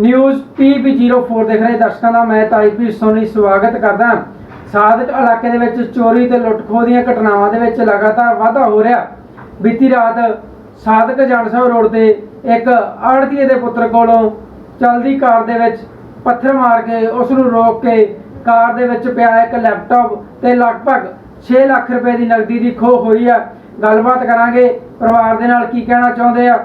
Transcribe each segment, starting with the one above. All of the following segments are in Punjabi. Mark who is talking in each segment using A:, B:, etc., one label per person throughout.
A: ਨਿਊਜ਼ PB04 ਦੇਖ ਰਹੇ ਦਰਸ਼ਕਾਂ ਦਾ ਮੈਂ ਤਾਈਪੀ ਸੋਨੀ ਸਵਾਗਤ ਕਰਦਾ ਹਾਂ। ਇਲਾਕੇ ਦੇ ਵਿੱਚ ਚੋਰੀ ਤੇ ਲੁੱਟਖੋ ਦੀਆਂ ਘਟਨਾਵਾਂ ਦੇ ਵਿੱਚ ਲਗਾਤਾਰ ਵਾਧਾ ਹੋ ਰਿਹਾ। ਬੀਤੀ ਰਾਤ ਸਾਦਕ ਜਨਸਭ ਰੋਡ ਤੇ ਇੱਕ ਆੜਤੀਏ ਦੇ ਪੁੱਤਰ ਕੋਲੋਂ ਚਲਦੀ ਕਾਰ ਦੇ ਵਿੱਚ ਪੱਥਰ ਮਾਰ ਕੇ ਉਸ ਨੂੰ ਰੋਕ ਕੇ ਕਾਰ ਦੇ ਵਿੱਚ ਪਿਆ ਇੱਕ ਲੈਪਟਾਪ ਤੇ ਲਗਭਗ 6 ਲੱਖ ਰੁਪਏ ਦੀ ਨਕਦੀ ਦੀ ਖੋਹ ਹੋਈ ਆ। ਗੱਲਬਾਤ ਕਰਾਂਗੇ। ਪਰਿਵਾਰ ਦੇ ਨਾਲ ਕੀ ਕਹਿਣਾ ਚਾਹੁੰਦੇ ਆ?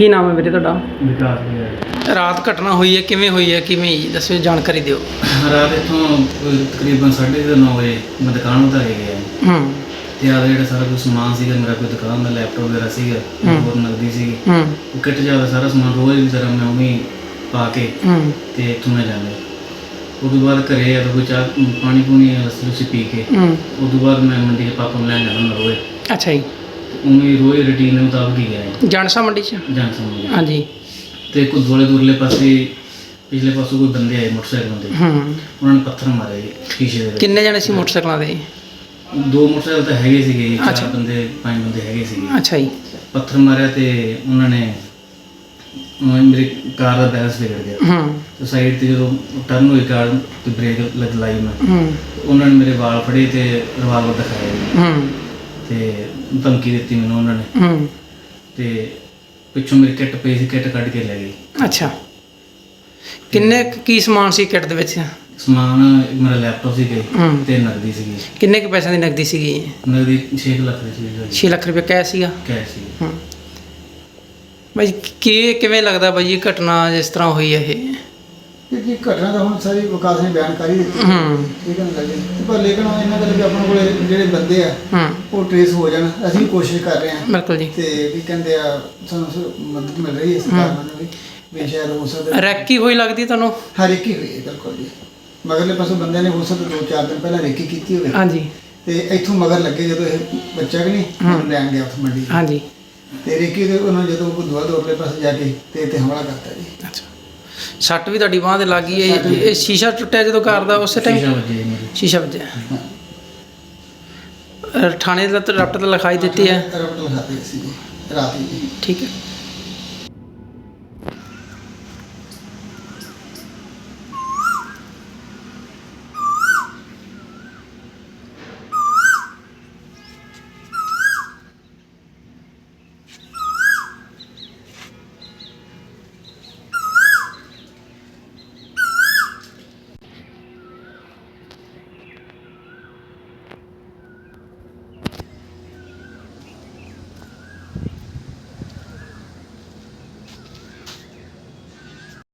A: ਕੀ ਨਾਮ ਹੈ ਵੀਰੇ ਤੁਹਾਡਾ?
B: ਵਿਕਾਸ ਹੋਇਆ
A: ਰਾਤ ਘਟਨਾ ਹੋਈ ਹੈ ਕਿਵੇਂ ਹੋਈ ਹੈ ਕਿਵੇਂ ਜੀ? ਦੱਸਿਓ ਜਾਣਕਾਰੀ ਦਿਓ।
B: ਰਾਤ ਇੱਥੋਂ ਤਕਰੀਬਨ 9:30 ਵਜੇ ਮੈਂ ਦੁਕਾਨ ਉਤਾਰ ਕੇ ਗਿਆ
A: ਹੂੰ।
B: ਤੇ ਆ ਜਿਹੜਾ ਸਾਰਾ ਕੁਝ ਸਮਾਨ ਸੀਗਾ ਮੇਰਾ ਕੋਈ ਦੁਕਾਨ ਦਾ ਲੈਪਟਾਪ ਵਗੈਰਾ ਸੀਗਾ। ਹੋਰ ਨਗਦੀ ਸੀਗੀ।
A: ਹੂੰ।
B: ਉਹ ਕਿੱਟ ਜ਼ਿਆਦਾ ਸਾਰਾ ਸਮਾਨ ਰੋਜ਼ ਦੀ ਤਰ੍ਹਾਂ ਮੈਂ ਉਵੇਂ ਹੀ ਪਾ ਕੇ
A: ਹੂੰ।
B: ਤੇ ਇੱਥੋਂ ਮੈਂ ਜਾਂਦਾ ਉਦੋਂ ਬਾਅਦ ਘਰੇ ਆ ਤਾਂ ਕੋਈ ਚਾਹ ਪਾਣੀ ਪੂਣੀ ਲੱਸੀ ਲੁੱਸੀ ਪੀ ਕੇ
A: ਹੂੰ।
B: ਉਦੋਂ ਬਾਅਦ ਮੈਂ ਮੰਡੀ ਦੇ ਪਾਪਾ ਨੂੰ ਲੈਣ ਜਾਂਦਾ ਹੁੰਦਾ ਰੋਜ਼।
A: ਅੱਛਾ ਜੀ।
B: ਉਵੇਂ ਰੋਜ਼ ਰੁਟੀਨ ਦੇ ਮੁਤਾਬਕ ਹੀ ਗਿਆ
A: ਜਾਣਸਾ ਮੰਡੀ ਚ?
B: ਜਾਂ ਸਮਝ
A: ਹਾਂਜੀ।
B: ਤੇ ਕੁਝ ਦੁਆਲੇ ਦੁਰਲੇ ਪਾਸੇ ਪਿਛਲੇ ਪਾਸੋਂ ਕੋਈ ਬੰਦੇ ਆਏ ਮੋਟਰਸਾਈਕਲ ਤੇ।
A: ਹੂੰ।
B: ਉਹਨਾਂ ਨੇ ਪੱਥਰ ਮਾਰੇ ਸ਼ੀਸ਼ੇ ਦੇ ਵਿੱਚ।
A: ਕਿੰਨੇ ਜਣੇ ਸੀ ਮੋਟਰਸਾਈਕਲਾਂ ਦੇ?
B: ਦੋ ਮੋਟਰਸਾਈਕਲ ਤਾਂ ਹੈਗੇ ਸੀਗੇ
A: ਅੱਛਾ।
B: ਚਾਰ ਬੰਦੇ ਪੰਜ ਬੰਦੇ ਹੈਗੇ ਸੀਗੇ।
A: ਅੱਛਾ ਜੀ।
B: ਪੱਥਰ ਮਾਰਿਆ ਤੇ ਉਹਨਾਂ ਨੇ ਮੇਰੀ ਕਾਰ ਦਾ ਬੈਲੈਂਸ ਵਿਗੜ ਗਿਆ।
A: ਹੂੰ।
B: ਤੇ ਸਾਈਡ ਤੇ ਜਦੋਂ ਟਰਨ ਹੋਈ ਕਾਰ ਤੇ ਬ੍ਰੇਕ ਲੱਗ ਲਾਈ ਮੈਂ।
A: ਹੂੰ।
B: ਉਹਨਾਂ ਨੇ ਮੇਰੇ ਵਾਲ ਫੜੇ ਤੇ ਰਿਵਾਲਵਰ ਦਿਖਾਇਆ ਜੀ।
A: ਹੂੰ।
B: ਤੇ ਧਮਕੀ ਦਿੱਤੀ ਮੈਨੂੰ ਉਹਨਾਂ ਨੇ।
A: ਹੂੰ।
B: ਤੇ ਪਿੱਛੋਂ ਮੇਰੀ ਕਿੱਟ ਪਈ ਸੀ ਕਿੱਟ ਕੱਢ ਕੇ ਲੈ ਗਈ।
A: ਅੱਛਾ। ਕਿੰਨੇ ਕੁ ਕੀ ਸਮਾਨ ਸੀ ਕਿੱਟ ਦੇ ਵਿੱਚ?
B: ਸਮਾਨ ਮੇਰਾ ਲੈਪਟਾਪ ਸੀ
A: ਹੂੰ।
B: ਤੇ ਨਗਦੀ ਸੀਗੀ।
A: ਕਿੰਨੇ ਕੁ ਪੈਸਿਆਂ ਦੀ ਨਕਦੀ ਸੀਗੀ
B: ਨਗਦੀ 6 ਲੱਖ ਦੀ ਸੀਗੀ
A: 6 ਲੱਖ ਰੁਪਏ ਕੈਸ਼ ਸੀਗਾ?
B: ਕੈਸ਼ ਸੀ
A: ਹੂੰ। ਬਾਈ ਕੀ ਕਿਵੇਂ ਲੱਗਦਾ ਬਾਈ ਇਹ ਘਟਨਾ ਜਿਸ ਤਰ੍ਹਾਂ ਹੋਈ ਹੈ ਇਹ?
C: ਇਹ ਘਟਨਾ ਤਾਂ ਹੁਣ ਸਾਰੀ ਵਿਕਾਸ ਨੇ ਬਿਆਨ ਕਰ ਦਿੱਤੀ।
A: ਹੂੰ।
C: ਠੀਕ ਹੈ ਨਾ ਜੀ ਪਰ ਲੇਕਿਨ ਉਹ ਇਹਨਾਂ ਦੇ ਵੀ ਆਪਣੇ ਕੋਲੇ ਜਿਹੜੇ ਬੰਦੇ ਆ
A: ਹੂੰ।
C: ਉਹ ਟ੍ਰੇਸ ਹੋ ਜਾਣ। ਅਸੀਂ ਕੋਸ਼ਿਸ਼ ਕਰ ਰਹੇ ਹਾਂ।
A: ਬਿਲਕੁਲ ਜੀ।
C: ਤੇ ਵੀ ਕਹਿੰਦੇ ਆ ਸਾਨੂੰ ਸ- ਮਦਦ ਮਿਲ ਰਹੀ ਹੈ ਸਰਕਾਰ ਵੱਲੋਂ ਵੀ ਵੀ ਸ਼ਾਇਦ ਹੋ ਸਕਦਾ
A: ਰੈਕੀ ਹੋਈ ਲੱਗਦੀ ਤੁਹਾਨੂੰ?
C: ਹਰ ਇੱਕ ਹੀ ਹੋਈ ਹੈ ਬਿਲਕੁਲ ਜੀ। ਮਗਰਲੇ ਪਾਸੋਂ ਬੰਦੇ ਨੇ ਹੋ ਸਕਦਾ ਦੋ ਚਾਰ ਦਿਨ ਪਹਿਲਾਂ ਰੇਕੀ ਕੀਤੀ ਹੋਵੇ।
A: ਹਾਂਜੀ।
C: ਤੇ ਇੱਥੋਂ ਮਗਰ ਲੱਗੇ ਜਦੋਂ ਇਹ ਬੱਚਾ ਕਿ ਨਹੀਂ ਉਹਨੂੰ ਲੈਣ ਗਿਆ ਉੱਥੇ ਮੰਡੀ
A: ਹਾਂਜੀ।
C: ਤੇ ਰੇਕੀ ਦੇ ਉਹਨਾਂ ਜਦੋਂ ਉਹ ਦੁਆ ਦੋਰਲੇ ਪਾਸੇ ਜਾ ਕੇ ਤੇ ਤੇ ਹਮਲਾ ਕਰਤਾ ਜੀ।
A: ਅੱਛਾ। ਸੱਟ ਵੀ ਤੁਹਾਡੀ ਬਾਹ ਤੇ ਲੱਗ ਗਈ ਹੈ ਇਹ- ਸ਼ੀਸ਼ਾ ਟੁੱਟਿਆ ਜਦੋਂ ਕਾਰ ਦਾ ਉਸੇ ਟਾਈਮ ਸ਼ੀਸ਼ਾ ਵੱਜਿਆ ਅਹ ਥਾਣੇ ਦਾ ਤਾਂ ਰਪਟ ਤਾਂ ਲਿਖਾਈ ਦਿੱਤੀ ਹੈ।
C: ਰਾਤ
A: ਠੀਕ ਹੈ।